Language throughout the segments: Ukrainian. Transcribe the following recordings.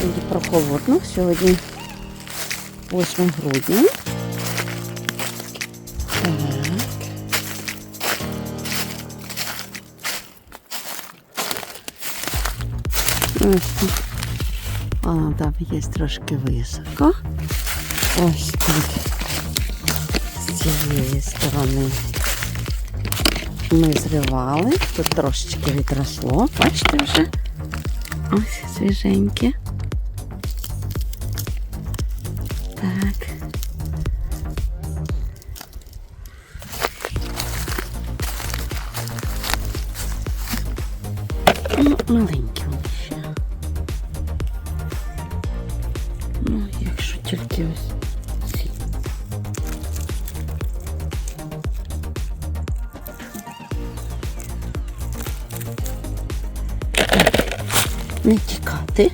Сьогодні прохолодно, сьогодні 8 грудня. Так. Ось. А, там є трошки високо. Ось тут. З цієї сторони ми зривали. Тут трошечки відросло. Бачите вже? Ось свіженьке. Тільки ось ці. Не тікати.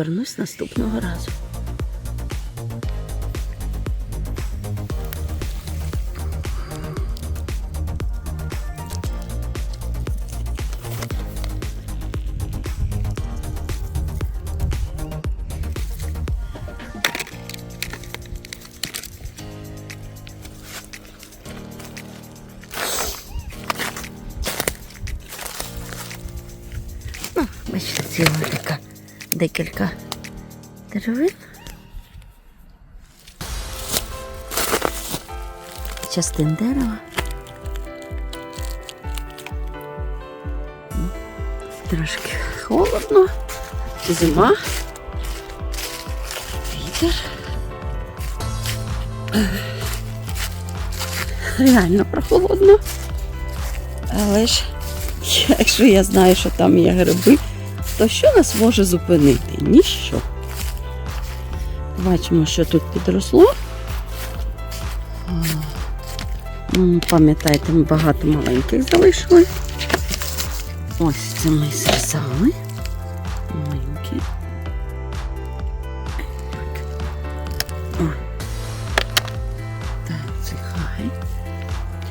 Повернусь наступного разу. Бачите, ціла така декілька деревин. Частин дерева. Ну, Трошки холодно, зима, вітер. Реально прохолодно. Але ж Якщо я знаю, що там є гриби, то що нас може зупинити? Ніщо. Бачимо, що тут підросло. Ну, Пам'ятаєте, ми багато маленьких залишили. Ось це ми зрізали. Маленькі. Так. Це хай.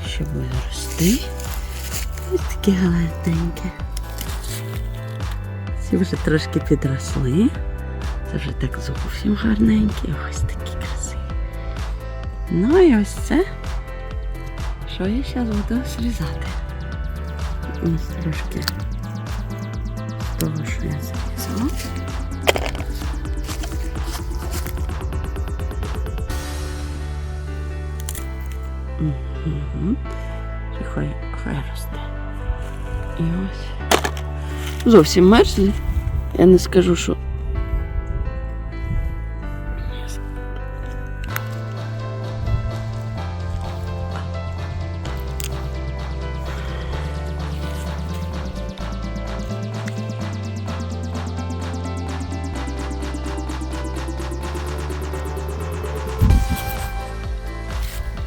Ще буде рости. Ось такі галантенькі. Ці вже трошки підросли. Це вже так зовсім гарненькі. Ось такі красиві. Ну і ось це. Що я зараз буду зрізати? Ось трошки того, що я зрізала. Угу. Хай, хай росте. І ось. Зовсім мерзлі. Я не скажу, що.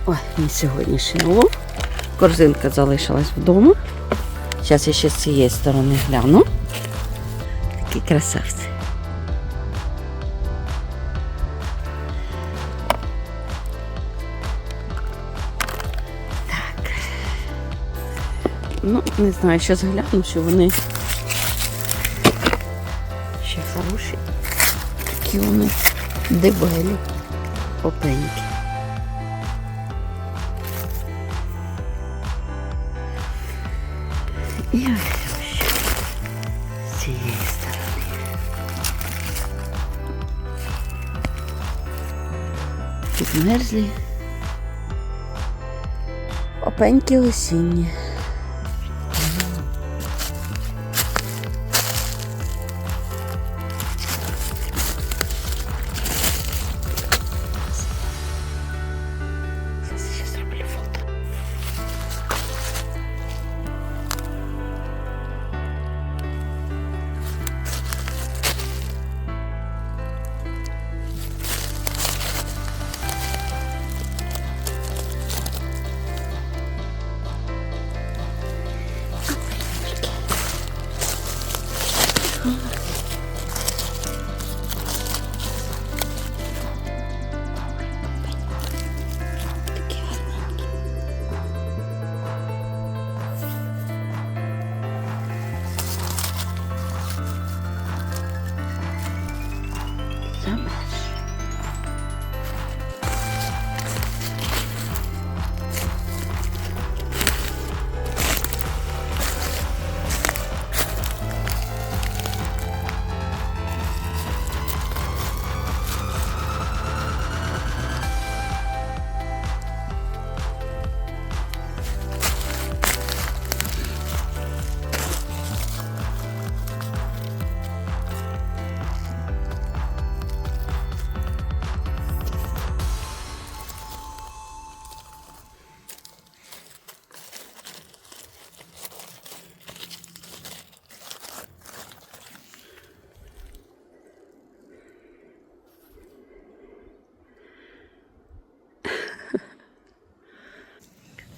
Ой, мій сьогоднішній. Корзинка залишилась вдома. Зараз я ще з цієї сторони гляну. Такі красавці. Так. Ну, не знаю, зараз гляну, що вони ще хороші. Такі вони дебелі, опенькі. І ось з цієї сторони. Підмерзлі. Опенькі осінні.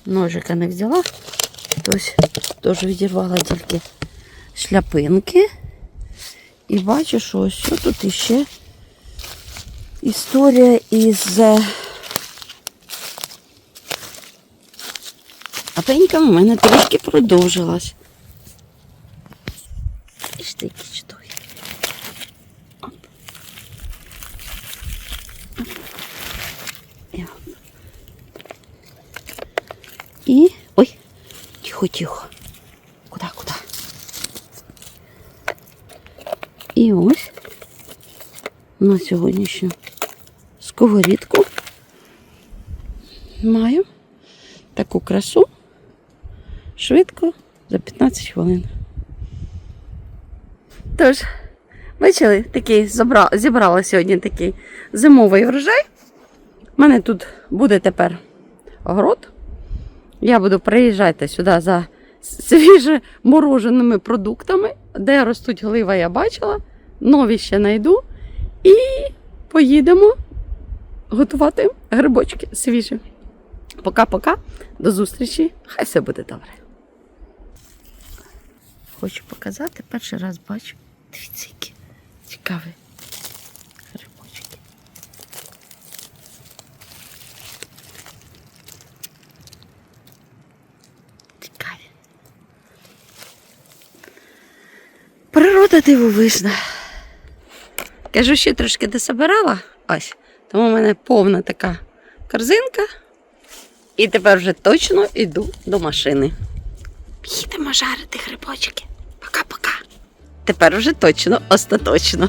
Ножика не взяла. Ось теж відірвала тільки шляпинки. І бачу, що ось тут іще історія із е, апеньками в мене трішки продовжилась. І такі чудові. І. Ой, тихо, тихо. Куда, куда? І ось на сьогоднішню сковорідку маю таку красу швидко за 15 хвилин. Тож, бачили, такий забра... зібрала сьогодні такий зимовий врожай. У мене тут буде тепер город. Я буду приїжджати сюди за свіже мороженими продуктами, де ростуть глива, я бачила. Нові ще знайду. І поїдемо готувати грибочки свіжі. Пока-пока. До зустрічі. Хай все буде добре. Хочу показати, перший раз бачу. Дивіться, які цікаві грибочки. Цікаві. Природа дивовижна. Кажу, ще трошки дособирала. Ось. Тому в мене повна така корзинка. І тепер вже точно йду до машини. Їдемо жарити грибочки. Пока-пока. Тепер вже точно, остаточно.